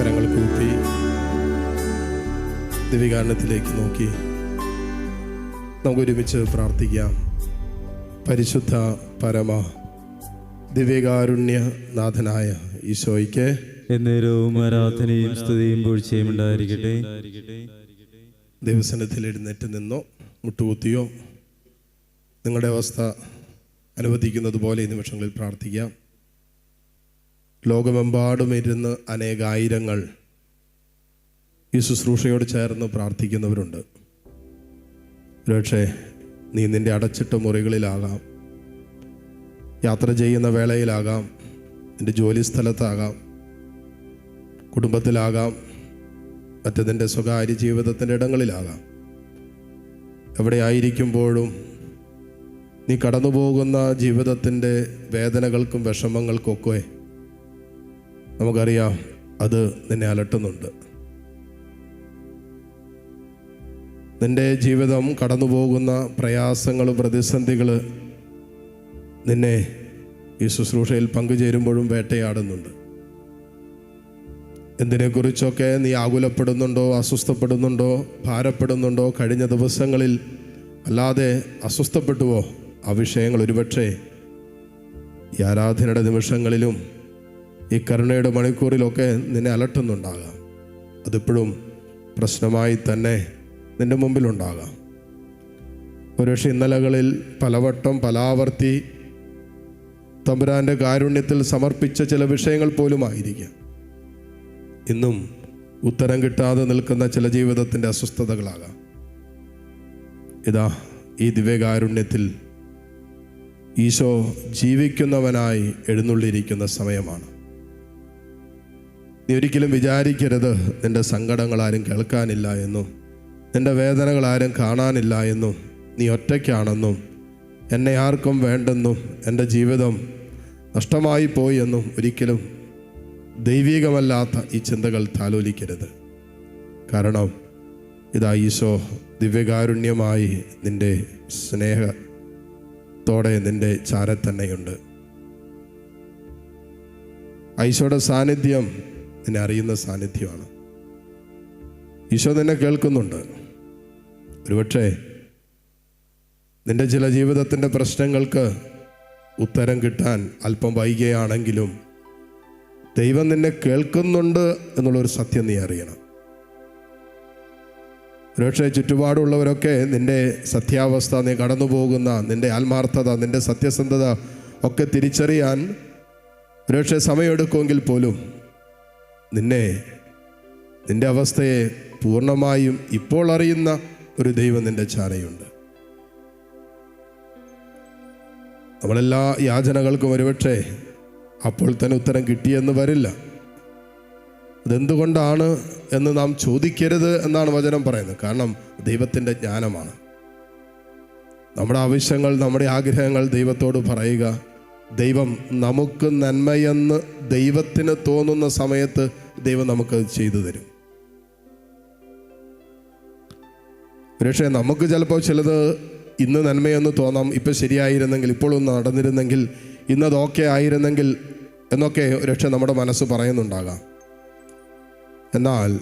കരങ്ങൾ കൂപ്പി ദിവ്യകാരണത്തിലേക്ക് നോക്കി. നമുക്ക് ഒരുമിച്ച് പ്രാർത്ഥിക്കാം. പരിശുദ്ധ പരമ ദിവ്യകാരുണ്യ നാഥനായ ഈശോയ്ക്ക് എന്നേരവും ആരാധനയും സ്തുതിയും പൂഴ്ചയും ഉണ്ടായിരിക്കട്ടെ. ദിവസനത്തിൽ എഴുന്നേറ്റ് നിന്നോ മുട്ടുകുത്തിയോ നിങ്ങളുടെ അവസ്ഥ അനുവദിക്കുന്നത് പോലെ ഈ നിമിഷങ്ങളിൽ പ്രാർത്ഥിക്കാം. ലോകമെമ്പാടും ഇരുന്ന് അനേകായിരങ്ങൾ ഈ ശുശ്രൂഷയോട് ചേർന്ന് പ്രാർത്ഥിക്കുന്നവരുണ്ട്. ഒരുപക്ഷെ നീ നിന്റെ അടച്ചിട്ട മുറികളിലാകാം. യാത്ര ചെയ്യുന്ന വേളയിലാകാം. നിന്റെ ജോലി സ്ഥലത്താകാം കുടുംബത്തിലാകാം മറ്റതിന്റെ സ്വകാര്യ ജീവിതത്തിന്റെ ഇടങ്ങളിലാകാം. എവിടെ ആയിരിക്കുമ്പോഴും നീ കടന്നു പോകുന്ന ജീവിതത്തിന്റെ വേദനകൾക്കും വിഷമങ്ങൾക്കൊക്കെ നമുക്കറിയാം അത് നിന്നെ അലട്ടുന്നുണ്ട്. നിന്റെ ജീവിതം കടന്നു പോകുന്ന പ്രയാസങ്ങൾ പ്രതിസന്ധികൾ നിന്നെ ഈ ശുശ്രൂഷയിൽ പങ്കുചേരുമ്പോഴും വേട്ടയാടുന്നുണ്ട്. എന്തിനെക്കുറിച്ചൊക്കെ നീ ആകുലപ്പെടുന്നുണ്ടോ അസ്വസ്ഥപ്പെടുന്നുണ്ടോ ഭാരപ്പെടുന്നുണ്ടോ കഴിഞ്ഞ ദിവസങ്ങളിൽ അല്ലാതെ അസ്വസ്ഥപ്പെട്ടുവോ? ആ വിഷയങ്ങൾ ഒരുപക്ഷെ ഈ ആരാധനയുടെ നിമിഷങ്ങളിലും ഈ കരുണയുടെ മണിക്കൂറിലൊക്കെ നിന്നെ അലട്ടുന്നുണ്ടാകാം. അതിപ്പോഴും പ്രശ്നമായി തന്നെ നിന്റെ മുമ്പിലുണ്ടാകാം. ഒരുപക്ഷെ ഇന്നലകളിൽ പലവട്ടം പലാവർത്തി തമ്പുരാന്റെ കാരുണ്യത്തിൽ സമർപ്പിച്ച ചില വിഷയങ്ങൾ പോലും ആയിരിക്കാം ഇന്നും ഉത്തരം കിട്ടാതെ നിൽക്കുന്ന ചില ജീവിതത്തിന്റെ അസ്വസ്ഥതകളാകാം. ഇതാ ഈ ദിവ്യകാരുണ്യത്തിൽ ഈശോ ജീവിക്കുന്നവനായി എഴുന്നള്ളിയിരിക്കുന്ന സമയമാണ്. നീ ഒരിക്കലും വിചാരിക്കരുത് നിന്റെ സങ്കടങ്ങൾ ആരും കേൾക്കാനില്ല എന്നും നിന്റെ വേദനകൾ ആരും കാണാനില്ല എന്നും നീ ഒറ്റയ്ക്കാണെന്നും എന്നെ ആർക്കും വേണ്ടെന്നും എന്റെ ജീവിതം നഷ്ടമായി പോയി എന്നും ഒരിക്കലും ദൈവികമല്ലാത്ത ഈ ചിന്തകൾ താലോലിക്കരുത്. കാരണം ഇതാ ഈശോ ദിവ്യകാരുണ്യമായി നിന്റെ സ്നേഹത്തോടെ നിന്റെ ചാരത്തന്നെയുണ്ട്. ഐശോയുടെ സാന്നിധ്യം നിന്നെ അറിയുന്ന സാന്നിധ്യമാണ്. ഈശോ നിന്നെ കേൾക്കുന്നുണ്ട്. ഒരുപക്ഷെ നിന്റെ ചില ജീവിതത്തിന്റെ പ്രശ്നങ്ങൾക്ക് ഉത്തരം കിട്ടാൻ അല്പം വൈകിയാണെങ്കിലും ദൈവം നിന്നെ കേൾക്കുന്നുണ്ട് എന്നുള്ളൊരു സത്യം നീ അറിയണം. ഒരുപക്ഷെ ചുറ്റുപാടുള്ളവരൊക്കെ നിന്റെ സത്യാവസ്ഥ നീ കടന്നു പോകുന്ന നിന്റെ ആത്മാർത്ഥത നിന്റെ സത്യസന്ധത ഒക്കെ തിരിച്ചറിയാൻ ഒരുപക്ഷെ സമയമെടുക്കുമെങ്കിൽ പോലും നിന്നെ നിന്റെ അവസ്ഥയെ പൂർണമായും ഇപ്പോൾ അറിയുന്ന ഒരു ദൈവം നിന്റെ ചാരയുണ്ട് നമ്മളെല്ലാ യാചനകൾക്കും ഒരുപക്ഷെ അപ്പോൾ തന്നെ ഉത്തരം കിട്ടിയെന്ന് വരില്ല. അതെന്തുകൊണ്ടാണ് എന്ന് നാം ചോദിക്കരുത് എന്നാണ് വചനം പറയുന്നത്. കാരണം ദൈവത്തിന്റെ ജ്ഞാനമാണ്. നമ്മുടെ ആവശ്യങ്ങൾ നമ്മുടെ ആഗ്രഹങ്ങൾ ദൈവത്തോട് പറയുക ദൈവം നമുക്ക് നന്മയെന്ന് ദൈവത്തിന് തോന്നുന്ന സമയത്ത് ദൈവം നമുക്ക് ചെയ്തു തരും. പക്ഷേ നമുക്ക് ചിലപ്പോൾ ചിലത് ഇന്ന് നന്മയെന്ന് തോന്നാം ഇപ്പം ശരിയായിരുന്നെങ്കിൽ ഇപ്പോഴൊന്ന് നടന്നിരുന്നെങ്കിൽ ഇന്നത് ഓക്കെ ആയിരുന്നെങ്കിൽ എന്നൊക്കെ രക്ഷ നമ്മുടെ മനസ്സ് പറയുന്നുണ്ടാകാം. എന്നാൽ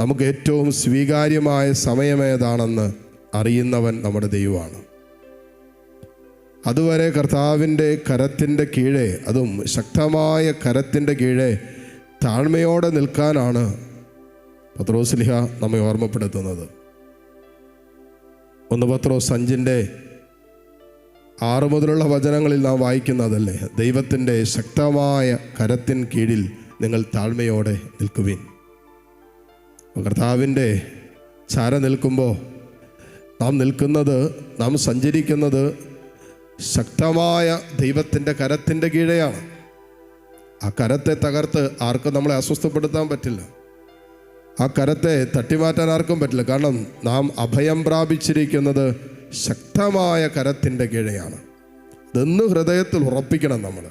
നമുക്ക് ഏറ്റവും സ്വീകാര്യമായ സമയമേതാണെന്ന് അറിയുന്നവൻ നമ്മുടെ ദൈവമാണ്. അതുവരെ കർത്താവിന്റെ കരത്തിന്റെ കീഴെ അതും ശക്തമായ കരത്തിന്റെ കീഴെ താഴ്മയോടെ നിൽക്കാനാണ് പത്രോസ്ലിഹ നമ്മെ ഓർമ്മപ്പെടുത്തുന്നത്. ഒന്ന് പത്രോസ് അഞ്ചിന്റെ ആറ് മുതലുള്ള വചനങ്ങളിൽ നാം വായിക്കുന്നതല്ലേ? ദൈവത്തിന്റെ ശക്തമായ കരത്തിൻ കീഴിൽ നിങ്ങൾ താഴ്മയോടെ നിൽക്കുവിൻ. കർത്താവിന്റെ ചാര നിൽക്കുമ്പോൾ നാം നിൽക്കുന്നത് നാം സഞ്ചരിക്കുന്നത് ശക്തമായ ദൈവത്തിന്റെ കരത്തിന്റെ കീഴെയാണ്. ആ കരത്തെ തകർത്ത് ആർക്കും നമ്മളെ അസ്വസ്ഥപ്പെടുത്താൻ പറ്റില്ല. ആ കരത്തെ തട്ടിമാറ്റാൻ ആർക്കും പറ്റില്ല. കാരണം നാം അഭയം പ്രാപിച്ചിരിക്കുന്നത് ശക്തമായ കരത്തിന്റെ കീഴെയാണ്. ഇതെന്ന് ഹൃദയത്തിൽ ഉറപ്പിക്കണം നമ്മൾ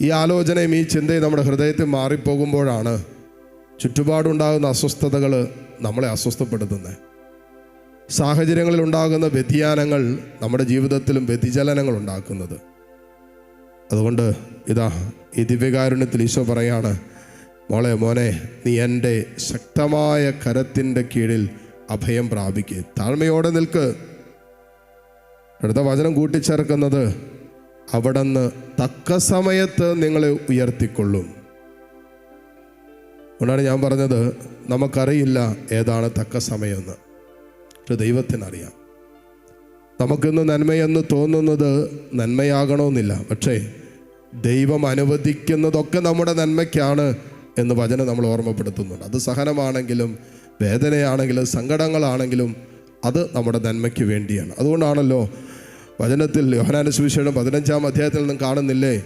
ഈ ആലോചനയും ഈ ചിന്തയും നമ്മുടെ ഹൃദയത്തിൽ മാറിപ്പോകുമ്പോഴാണ് ചുറ്റുപാടുണ്ടാകുന്ന അസ്വസ്ഥതകൾ നമ്മളെ അസ്വസ്ഥപ്പെടുത്തുന്നത്. സാഹചര്യങ്ങളിൽ ഉണ്ടാകുന്ന വ്യതിയാനങ്ങൾ നമ്മുടെ ജീവിതത്തിലും വ്യതിചലനങ്ങൾ ഉണ്ടാക്കുന്നത്. അതുകൊണ്ട് ഇതാ ഈ ദിവ്യകാരുണ്യത്തിൽ ഈശോ പറയാണ് മോളെ മോനെ നീ എന്റെ ശക്തമായ കരത്തിന്റെ കീഴിൽ അഭയം പ്രാപിക്കുക താഴ്മയോടെ നിൽക്ക്. അടുത്ത വചനം കൂട്ടിച്ചേർക്കുന്നത് അവിടുന്ന് തക്ക സമയത്ത് നിങ്ങളെ ഉയർത്തിക്കൊള്ളും. അതുകൊണ്ടാണ് ഞാൻ പറഞ്ഞത് നമുക്കറിയില്ല ഏതാണ് തക്ക സമയമെന്ന്. പക്ഷെ ദൈവത്തിനറിയാം. നമുക്കിന്ന് നന്മയെന്ന് തോന്നുന്നത് നന്മയാകണമെന്നില്ല. പക്ഷേ ദൈവം അനുവദിക്കുന്നതൊക്കെ നമ്മുടെ നന്മയ്ക്കാണ് എന്ന് വചനം നമ്മൾ ഓർമ്മപ്പെടുത്തുന്നുണ്ട്. അത് സഹനമാണെങ്കിലും വേദനയാണെങ്കിലും സങ്കടങ്ങളാണെങ്കിലും അത് നമ്മുടെ നന്മയ്ക്ക് വേണ്ടിയാണ്. അതുകൊണ്ടാണല്ലോ വചനത്തിൽ യോഹനാന സുവിശേഷം പതിനഞ്ചാം അധ്യായത്തിൽ നിന്നും കാണുന്നില്ലേ?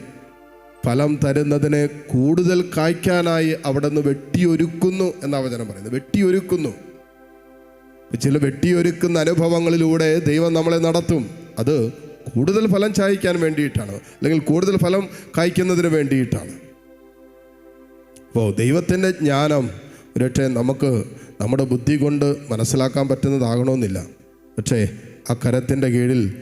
ഫലം തരുന്നതിനെ കൂടുതൽ കായ്ക്കാനായി അവിടെ നിന്ന് വെട്ടിയൊരുക്കുന്നു എന്നാണ് വചനം പറയുന്നത്. വെട്ടിയൊരുക്കുന്നു. ചില വെട്ടിയൊരുക്കുന്ന അനുഭവങ്ങളിലൂടെ ദൈവം നമ്മളെ നടത്തും. അത് കൂടുതൽ ഫലം ചായ്ക്കാൻ വേണ്ടിയിട്ടാണ്. അല്ലെങ്കിൽ കൂടുതൽ ഫലം കായ്ക്കുന്നതിന് വേണ്ടിയിട്ടാണ്. അപ്പോൾ ദൈവത്തിന്റെ ജ്ഞാനം ഒരുപക്ഷെ നമുക്ക് നമ്മുടെ ബുദ്ധി കൊണ്ട് മനസ്സിലാക്കാൻ പറ്റുന്നതാകണമെന്നില്ല. പക്ഷേ ആ കരത്തിന്റെ കീഴിൽ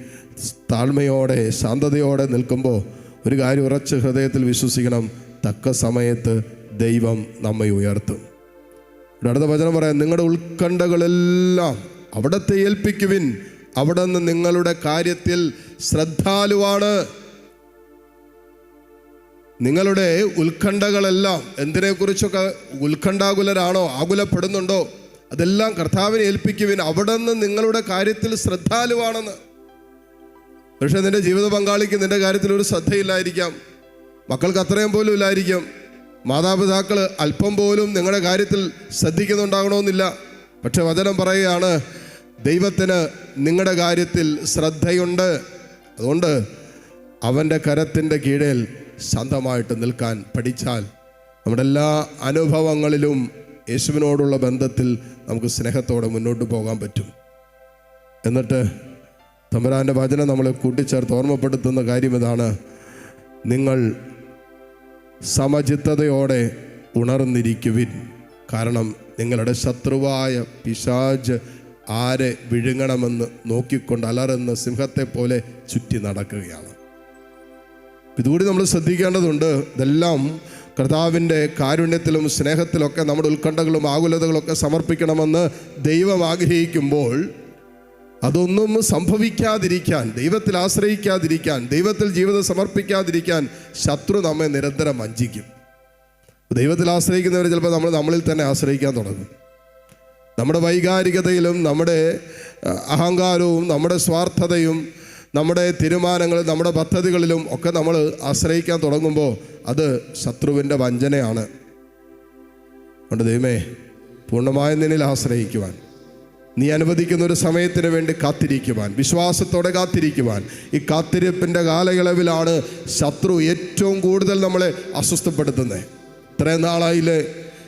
താഴ്മയോടെ ശാന്തതയോടെ നിൽക്കുമ്പോൾ ഒരു കാര്യം ഉറച്ച് ഹൃദയത്തിൽ വിശ്വസിക്കണം. തക്ക സമയത്ത് ദൈവം നമ്മെ ഉയർത്തും. അടുത്ത വചനം പറയാം. നിങ്ങളുടെ ഉത്കണ്ഠകളെല്ലാം അവിടത്തെ ഏൽപ്പിക്കുവിൻ. അവിടെ നിന്ന് നിങ്ങളുടെ കാര്യത്തിൽ ശ്രദ്ധാലുവാണ്. നിങ്ങളുടെ ഉത്കണ്ഠകളെല്ലാം എന്തിനെക്കുറിച്ചൊക്കെ ഉത്കണ്ഠാകുലരാണോ ആകുലപ്പെടുന്നുണ്ടോ അതെല്ലാം കർത്താവിനെ ഏൽപ്പിക്കുവിൻ. അവിടെ നിന്ന് നിങ്ങളുടെ കാര്യത്തിൽ ശ്രദ്ധാലുവാണെന്ന്. പക്ഷെ നിന്റെ ജീവിത പങ്കാളിക്ക് നിന്റെ കാര്യത്തിൽ ഒരു ശ്രദ്ധയില്ലായിരിക്കാം. മക്കൾക്ക് അത്രയും പോലും ഇല്ലായിരിക്കാം. മാതാപിതാക്കൾ അല്പം പോലും നിങ്ങളുടെ കാര്യത്തിൽ ശ്രദ്ധിക്കുന്നുണ്ടാകണമെന്നില്ല. പക്ഷെ വചനം പറയുകയാണ് ദൈവത്തിന് നിങ്ങളുടെ കാര്യത്തിൽ ശ്രദ്ധയുണ്ട്. അതുകൊണ്ട് അവന്റെ കരത്തിന്റെ കീഴിൽ ശാന്തമായിട്ട് നിൽക്കാൻ പഠിച്ചാൽ നമ്മുടെ എല്ലാ അനുഭവങ്ങളിലും യേശുവിനോടുള്ള ബന്ധത്തിൽ നമുക്ക് സ്നേഹത്തോടെ മുന്നോട്ട് പോകാൻ പറ്റും. എന്നിട്ട് തമ്പുരാന്റെ വചനം നമ്മളെ കൂട്ടിച്ചേർത്ത് ഓർമ്മപ്പെടുത്തുന്ന കാര്യം ഇതാണ്. നിങ്ങൾ സമചിത്തതയോടെ ഉണർന്നിരിക്കുവിൻ. കാരണം നിങ്ങളുടെ ശത്രുവായ പിശാജ് ആരെ വിഴുങ്ങണമെന്ന് നോക്കിക്കൊണ്ട് അലറുന്ന സിംഹത്തെ പോലെ ചുറ്റി നടക്കുകയാണ്. ഇതുകൂടി നമ്മൾ ശ്രദ്ധിക്കേണ്ടതുണ്ട്. ഇതെല്ലാം കർത്താവിന്റെ കാരുണ്യത്തിലും സ്നേഹത്തിലൊക്കെ നമ്മുടെ ഉത്കണ്ഠകളും ആകുലതകളൊക്കെ സമർപ്പിക്കണമെന്ന് ദൈവം ആഗ്രഹിക്കുമ്പോൾ അതൊന്നും സംഭവിക്കാതിരിക്കാൻ ദൈവത്തിൽ ആശ്രയിക്കാതിരിക്കാൻ ദൈവത്തിൽ ജീവിതം സമർപ്പിക്കാതിരിക്കാൻ ശത്രു നമ്മെ നിരന്തരം വഞ്ചിക്കും. ദൈവത്തിൽ ആശ്രയിക്കുന്നവർ ചിലപ്പോൾ നമ്മൾ നമ്മളിൽ തന്നെ ആശ്രയിക്കാൻ തുടങ്ങും. നമ്മുടെ വൈകാരികതയിലും നമ്മുടെ അഹ്, അഹങ്കാരവും നമ്മുടെ സ്വാർത്ഥതയും നമ്മുടെ തീരുമാനങ്ങളും നമ്മുടെ പദ്ധതികളിലും ഒക്കെ നമ്മൾ ആശ്രയിക്കാൻ തുടങ്ങുമ്പോൾ അത് ശത്രുവിന്റെ വഞ്ചനയാണ്. അതുകൊണ്ട് ദൈവമേ പൂർണമായ നിന്നിൽ ആശ്രയിക്കുവാൻ. നീ അനുവദിക്കുന്ന ഒരു സമയത്തിന് വേണ്ടി കാത്തിരിക്കുവാൻ വിശ്വാസത്തോടെ കാത്തിരിക്കുവാൻ. ഈ കാത്തിരിപ്പിന്റെ കാലയളവിലാണ് ശത്രു ഏറ്റവും കൂടുതൽ നമ്മളെ അസ്വസ്ഥപ്പെടുത്തുന്നത്. ഇത്രയും നാളായില്ലേ?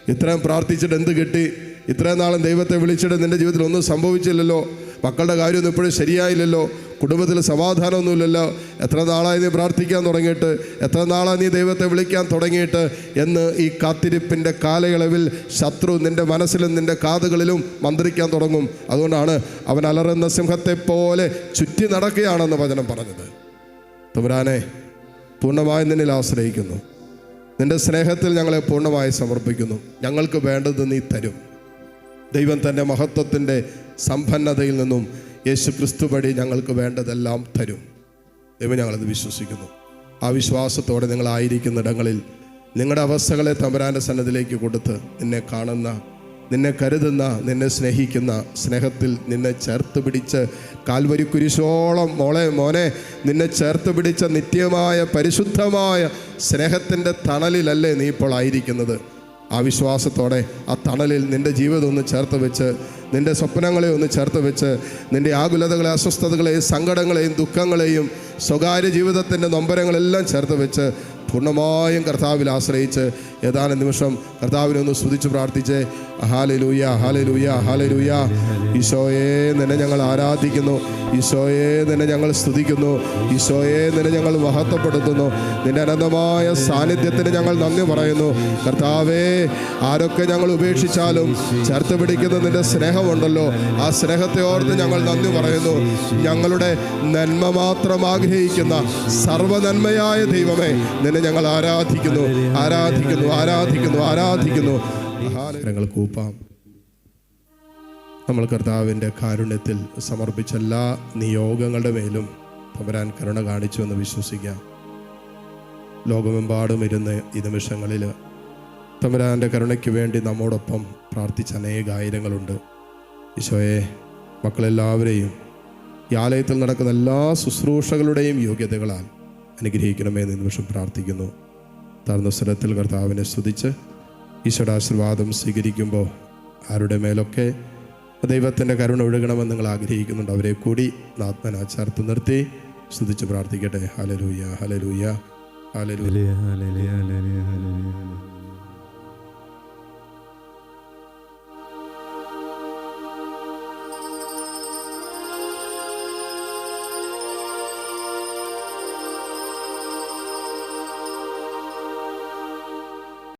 ഇത്രയും പ്രാർത്ഥിച്ചിട്ട് എന്ത് കിട്ടി? ഇത്രയും നാളും ദൈവത്തെ വിളിച്ചിട്ട് നിന്റെ ജീവിതത്തിൽ ഒന്നും സംഭവിച്ചില്ലല്ലോ. മക്കളുടെ കാര്യമൊന്നും ഇപ്പോഴും ശരിയായില്ലല്ലോ. കുടുംബത്തിൽ സമാധാനമൊന്നുമില്ലല്ലോ. എത്ര നാളായി നീ പ്രാർത്ഥിക്കാൻ തുടങ്ങിയിട്ട് എത്ര നാളായി നീ ദൈവത്തെ വിളിക്കാൻ തുടങ്ങിയിട്ട് എന്ന് ഈ കാത്തിരിപ്പിന്റെ കാലയളവിൽ ശത്രു നിന്റെ മനസ്സിലും നിന്റെ കാതുകളിലും മന്ത്രിക്കാൻ തുടങ്ങും. അതുകൊണ്ടാണ് അവൻ അലറുന്ന സിംഹത്തെ പോലെ ചുറ്റി നടക്കുകയാണെന്ന് വചനം പറഞ്ഞത്. തുമരാനെ പൂർണമായി നിന്നിൽ ആശ്രയിക്കുന്നു. നിന്റെ സ്നേഹത്തിൽ ഞങ്ങളെ പൂർണമായി സമർപ്പിക്കുന്നു. ഞങ്ങൾക്ക് വേണ്ടത് നീ തരും. ദൈവം തന്റെ മഹത്വത്തിന്റെ സമ്പന്നതയിൽ നിന്നും യേശു ക്രിസ്തു വഴി ഞങ്ങൾക്ക് വേണ്ടതെല്ലാം തരും. ദൈവം ഞങ്ങളത് വിശ്വസിക്കുന്നു. ആ വിശ്വാസത്തോടെ നിങ്ങളായിരിക്കുന്ന ഇടങ്ങളിൽ നിങ്ങളുടെ അവസ്ഥകളെ തമ്പരാന്റെ സന്നദ്ധിലേക്ക് കൊടുത്ത് നിന്നെ കാണുന്ന നിന്നെ കരുതുന്ന നിന്നെ സ്നേഹിക്കുന്ന സ്നേഹത്തിൽ നിന്നെ ചേർത്ത് പിടിച്ച് കാൽവരി കുരിശോളം മോളെ മോനെ നിന്നെ ചേർത്ത് പിടിച്ച നിത്യമായ പരിശുദ്ധമായ സ്നേഹത്തിന്റെ തണലിലല്ലേ നീ ഇപ്പോൾ ആയിരിക്കുന്നത്? ആ വിശ്വാസത്തോടെ ആ തണലിൽ നിന്റെ ജീവിതം ഒന്ന് ചേർത്ത് വെച്ച് നിന്റെ സ്വപ്നങ്ങളെ ഒന്ന് ചേർത്ത് വെച്ച് നിന്റെ ആകുലതകളെ അസ്വസ്ഥതകളെയും സങ്കടങ്ങളെയും ദുഃഖങ്ങളെയും സ്വകാര്യ ജീവിതത്തിന്റെ നൊമ്പരങ്ങളെല്ലാം ചേർത്ത് വെച്ച് പൂർണമായും കർത്താവിൽ ആശ്രയിച്ച് ഏതാനും നിമിഷം കർത്താവിനെ ഒന്ന് സ്തുതിച്ച് പ്രാർത്ഥിച്ച് ഹാലലൂയ ഹാലലൂയ ഹാലലൂയ. ഈശോയെ നിന്നെ ഞങ്ങൾ ആരാധിക്കുന്നു. ഈശോയെ നിന്നെ ഞങ്ങൾ സ്തുതിക്കുന്നു. ഈശോയെ നിന്നെ ഞങ്ങൾ മഹത്വപ്പെടുത്തുന്നു. നിന്റെ അനന്തമായ സാന്നിധ്യത്തിന് ഞങ്ങൾ നന്ദി പറയുന്നു. കർത്താവേ ആരൊക്കെ ഞങ്ങൾ ഉപേക്ഷിച്ചാലും ചേർത്ത് പിടിക്കുന്ന നിന്റെ സ്നേഹമുണ്ടല്ലോ. ആ സ്നേഹത്തെ ഓർത്ത് ഞങ്ങൾ നന്ദി പറയുന്നു. ഞങ്ങളുടെ നന്മ മാത്രം ആഗ്രഹിക്കുന്ന സർവനന്മയായ ദൈവമേ നിന്നെ നിന്നെ ഞങ്ങൾ ആരാധിക്കുന്നു. ആരാധിക്കുന്നു ആരാധിക്കുന്നു ആരാധിക്കുന്നു. ഞങ്ങൾ കൂപ്പാം. നമ്മൾ കർത്താവിന്റെ കാരുണ്യത്തിൽ സമർപ്പിച്ച എല്ലാ നിയോഗങ്ങളുടെ മേലും തമരാൻ കരുണ കാണിച്ചു എന്ന് വിശ്വസിക്കാം. ലോകമെമ്പാടും ഇരുന്ന് ഈ നിമിഷങ്ങളിൽ തമരാന്റെ കരുണയ്ക്ക് വേണ്ടി നമ്മോടൊപ്പം പ്രാർത്ഥിച്ച അനേക ആയിരങ്ങളുണ്ട്. ഈശോയെ മക്കളെല്ലാവരെയും ഈ ആലയത്തിൽ നടക്കുന്ന എല്ലാ ശുശ്രൂഷകളുടെയും യോഗ്യതകളാൽ അനുഗ്രഹിക്കണമേ എന്ന് നിമിഷം പ്രാർത്ഥിക്കുന്നു. താഴ്ന്ന സ്ഥലത്തിൽ കർത്താവിനെ സ്തുതിച്ച് ഈശോയുടെ ആശീർവാദം സ്വീകരിക്കുമ്പോൾ ആരുടെ മേലൊക്കെ ദൈവത്തിന്റെ കരുണ ഒഴുകണമെന്ന് നിങ്ങൾ ആഗ്രഹിക്കുന്നുണ്ട് അവരെ കൂടി ആത്മന ചേർത്ത് നിർത്തി സ്തുതിച്ച് പ്രാർത്ഥിക്കട്ടെ. Hallelujah hallelujah hallelujah hallelujah, hallelujah, hallelujah.